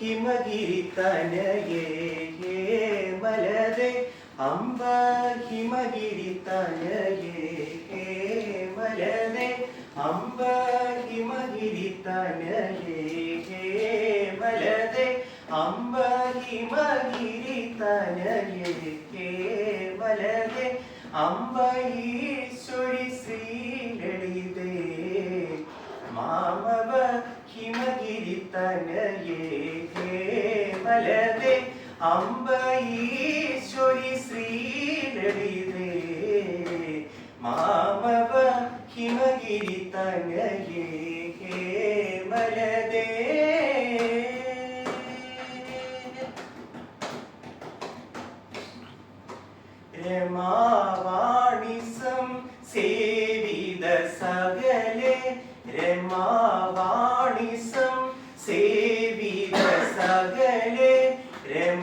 ഹിമഗിരി തനയേ മലതേ അംബ ഹിമഗിരി തനയേ മലതേ അംബ ഹിമഗിരി തനയേ മലതേ അംബ ഹിമഗിരി തനയേ മലതേ അംബ ഈശ്വരി ശ്രീലളിതേ മാമവ ഹിമഗിരി തനയേ അംബ ശ്രീലളിതേ മാമവ ഹിമഗിരി തനയേ ഹേ മലതേ രമാവാണിസം സേവിത സകലെ രമാവാണിസം സേവിത സകലെ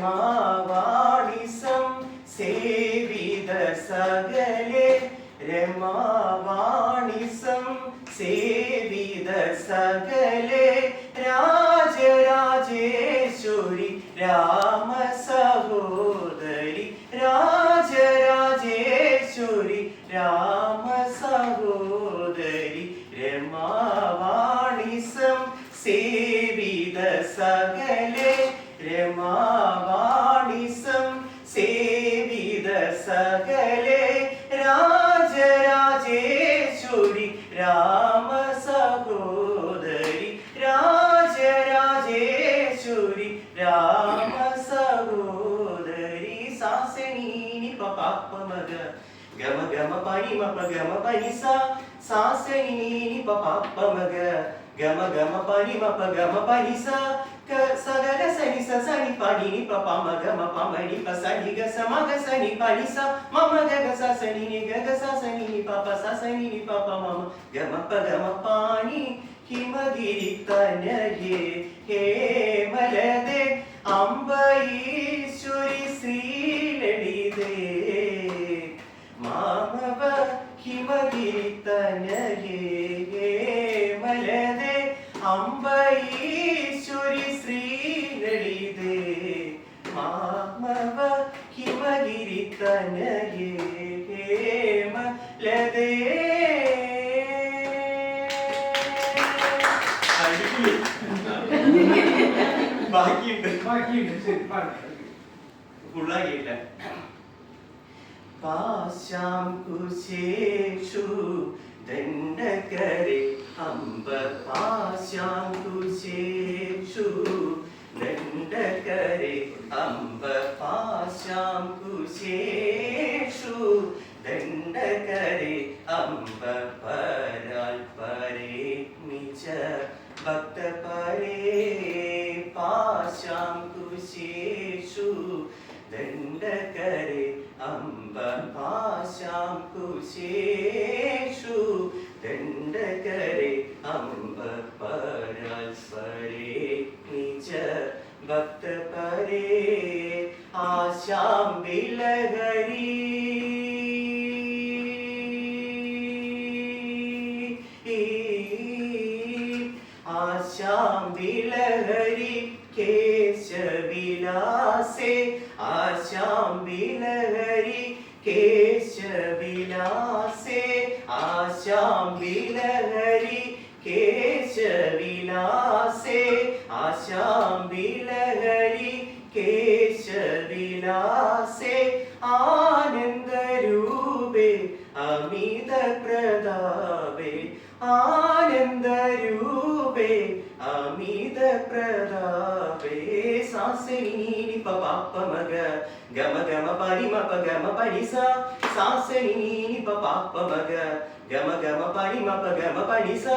രമാവാണിസം സേവിത സകലെ. രമാവാണിസം സേവിത സകലെ. രാജരാജേശ്വരി രാമ സഹോദരി. രാജരാജേശ്വരി രാമ സഹോദരി. രമാവാണിസം സേവിത സകലെ സകലെ രാജരാജേശ്വരി രാമ സഹോദരി രാജരാജേശ്വരി രാമ സഹോദരി സാസനീനി പപാപ്പമഗ ഗമ ഗമ പനി മപ ഗമ പനി സാസനീനി സാസനീനി గమ గమ పని మప గమ పని స సగగ సని స సని పని ని ప పమ గమ పమ ని ప సని గ స మ గ సని పని స మమ గ గ స సని ని గ గ స సని ని ప ప స సని ని ప ప మమ గమ ప గమ పాని హిమగిరి తనయే హే మలదే అంబయీశ్వరి శ్రీలడిదే మామవ హిమగిరి తనయే హే അംബ ഈശ്വരി ശ്രീലളിതേ മാമവ ഹിമഗിരി തനയേ ഹേ മലദേ ബാക്കിയുണ്ട്. ബാക്കിയുണ്ട്. ശരി പാടാം. ഫുള്ളാകിയില്ല പാശാം കുശേഷു ദണ്ഡകരെ അമ്പ പാശാം കുശേഷു ദണ്ഡകരെ അമ്പ പാശാം കുശേഷു ദണ്ഡകരെ അമ്പ പരാൽ പരേ നിജ ഭക്ത പരേ പാശാം കുശേഷു ദണ്ഡകരെ അമ്പ പാശാം കുശേഷു भक्त परे आशां विलहरी आशां विलहरि केशविलासे आशां विलहरि केशविलासे आशां विलहरि കേശവിലാസേ ആശാം വിലഹരി കേശവിലാസേ ആനന്ദരൂപേ അമിത പ്രതാപേ ആനന്ദരൂപേ അമിത പ്രതാപേ ಸಾಸೆನಿ ನೀಡಿ ಪಾಪ ಮಗ ಗಮ ಗಮ ಪರಿ ಮಪ ಗಮ ಪಡಿಸ ಸಾಸೆನಿ ನೀಡಿ ಪಾಪ ಮಗ ಗಮ ಗಮ ಪರಿ ಮಪ ಗಮ ಪಡಿಸ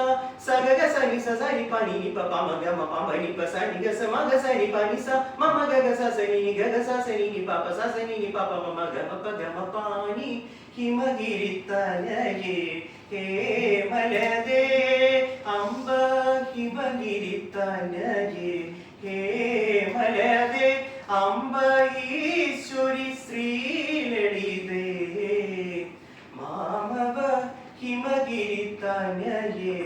ಸಗಗ ಸನಿ ಸ ಸರಿ ಪಣಿ ನಿ ಪಪ ಮಗ ಮಪ ಮಣಿ ಪ ಸನಿ ಗಸ ಮಗ ಸನಿ ಪಣಿ ಸ ಮಮ ಗಗ ಸ ಸನಿ ನಿ ಗಗ ಸ ಸನಿ ನಿ ಪಾಪ ಸ ಸನಿ ನಿ ಪಾಪ ಮಮ ಗಮ ಪ ಗಮ ಪಾಣಿ ಹಿಮಗಿರಿ ತನಗೆ ഗമ പാനി ഹിമഗിരി തനയേ ഹേ അംബ ഹിമഗിരി തനയേ അംബ ഈശ്വരി ശ്രീലളിതേ മാമവ ഹിമഗിരി തനയേ